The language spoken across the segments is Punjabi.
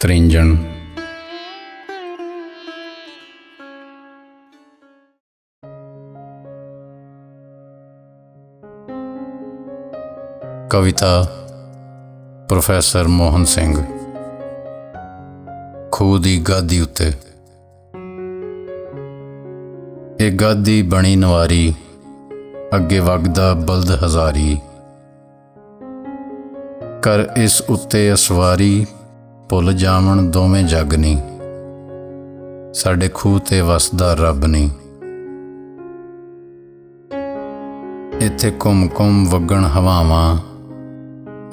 ਤ੍ਰਿੰਜਣ। ਕਵਿਤਾ ਪ੍ਰੋਫੈਸਰ ਮੋਹਨ ਸਿੰਘ। ਖੂਹ ਦੀ ਗਾਦੀ ਉੱਤੇ। ਇਹ ਗਾਦੀ ਬਣੀ ਨਵਾਰੀ, ਅੱਗੇ ਵਗਦਾ ਬਲਦ ਹਜ਼ਾਰੀ। ਕਰ ਇਸ ਉੱਤੇ ਅਸਵਾਰੀ ਭੁੱਲ ਜਾਵਣ ਦੋਵੇਂ ਜੱਗ ਨੀ। ਸਾਡੇ ਖੂਹ ਤੇ ਵਸਦਾ ਰੱਬ ਨੀ। ਇੱਥੇ ਘੁੰਮ ਘੁੰਮ ਵਗਣ ਹਵਾਵਾਂ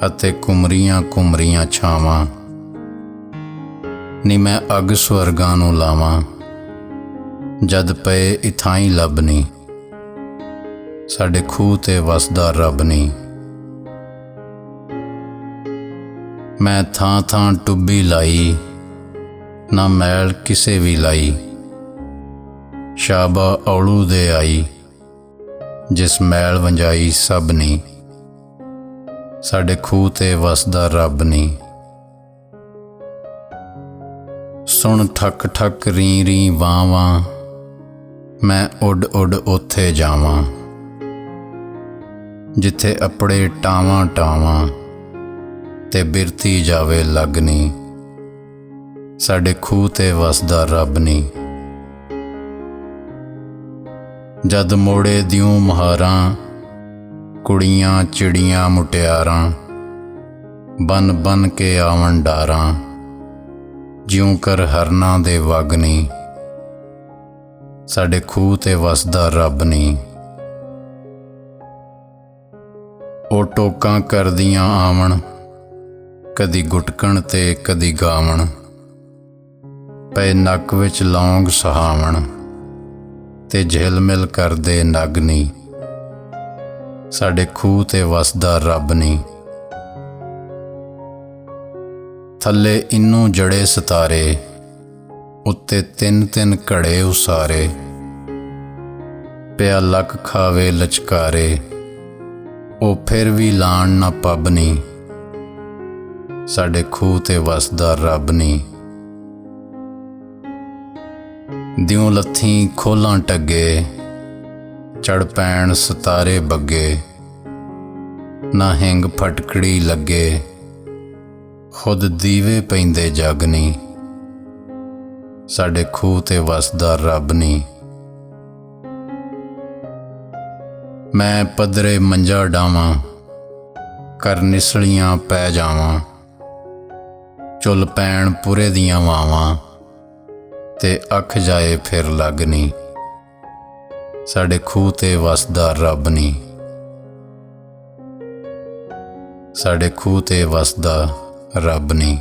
ਅਤੇ ਕੁਮਰੀਆਂ ਕੁਮਰੀਆਂ ਛਾਵਾਂ। ਨੀ ਮੈਂ ਅਗ ਸਵਰਗਾਂ ਨੂੰ ਲਾਵਾਂ, ਜਦ ਪਏ ਇਥਾਈ ਲੱਭਨੀ ਸਾਡੇ ਖੂਹ ਤੇ ਵਸਦਾ ਰੱਬ ਨੀ। ਮੈਂ ਥਾਂ ਥਾਂ ਟੁੱਬੀ ਲਾਈ, ਨਾ ਮੈਲ ਕਿਸੇ ਵੀ ਲਾਈ। ਸ਼ਾਬਾ ਔਲੂ ਦੇ ਆਈ, ਜਿਸ ਮੈਲ ਵੰਜਾਈ ਸਭ ਨੀ। ਸਾਡੇ ਖੂਹ ਤੇ ਵਸਦਾ ਰੱਬ ਨੀ। ਸੁਣ ਠੱਕ ਠੱਕ ਰੀ ਰੀ ਵਾਂ ਵਾਂ ਮੈਂ ਉੱਡ ਉੱਡ ਉੱਥੇ ਜਾਵਾਂ, ਜਿੱਥੇ ਅਪੜੇ ਟਾਵਾਂ ਟਾਵਾਂ। ਤੇ ਬਿਰਤੀ ਜਾਵੇ ਲੱਗਨੀ। ਸਾਡੇ ਖੂਹ ਤੇ ਵਸਦਾ ਰੱਬ ਨੀ। ਜਦ ਮੋੜੇ ਦਿਉ ਮਹਾਰਾਂ, ਕੁੜੀਆਂ ਚਿੜੀਆਂ ਮੁਟਿਆਰਾਂ, ਬਨ ਬਨ ਕੇ ਆਵਣ ਡਾਰਾਂ, ਜਿਉ ਕਰ ਹਰਨਾ ਦੇ ਵਗਨੀ ਸਾਡੇ ਖੂਹ ਤੇ ਵਸਦਾ ਰੱਬ ਨੀ। ਉਹ ਟੋਕਾਂ ਕਰਦੀਆਂ ਆਵਣ ਕਦੀ ਗੁਟਕਣ ਤੇ ਕਦੀ ਗਾਵਣ ਪਏ ਨੱਕ ਵਿੱਚ ਲੌਂਗ ਸਹਾਵਣ, ਤੇ ਝਿਲਮਿਲ ਕਰਦੇ ਨਗਨੀ, ਸਾਡੇ ਖੂਹ ਤੇ ਵਸਦਾ ਰੱਬ ਨੀ। ਥੱਲੇ ਇਨੂੰ ਜੜੇ ਸਿਤਾਰੇ, ਉੱਤੇ ਤਿੰਨ ਤਿੰਨ ਘੜੇ ਉਸਾਰੇ, ਪਿਆ ਲੱਕ ਖਾਵੇ ਲਚਕਾਰੇ, ਉਹ ਫਿਰ ਵੀ ਲਾਣ ਨਾ ਪਬਨੀ ਸਾਡੇ ਖੂਹ ਤੇ ਵਸਦਾ ਰੱਬ ਨੀ। ਦਿਉ ਲੱਥੀ ਖੋਲਾਂ ਟੱਗੇ, ਚੜ ਪੈਣ ਸਤਾਰੇ ਬੱਗੇ। ਨਾ ਹਿੰਗ ਫਟਕੜੀ ਲੱਗੇ, ਖੁਦ ਦੀਵੇ ਪੈਂਦੇ ਜਗਨੀ ਸਾਡੇ ਖੂਹ ਤੇ ਵਸਦਾ ਰੱਬ ਨੀ। ਮੈਂ ਪਦਰੇ ਮੰਜਾ ਡਾਵਾਂ ਕਰ ਨਿਸਲੀਆਂ ਪੈ ਜਾਵਾਂ। ਚੁੱਲ ਪੈਣ ਪੁਰੇ ਦੀਆਂ ਵਾਵਾਂ ਤੇ ਅੱਖ ਜਾਏ ਫਿਰ ਲੱਗਨੀ ਸਾਡੇ ਖੂਹ ਤੇ ਵਸਦਾ ਰੱਬ ਨੀ। ਸਾਡੇ ਖੂਹ ਤੇ ਵਸਦਾ ਰੱਬ ਨੀ।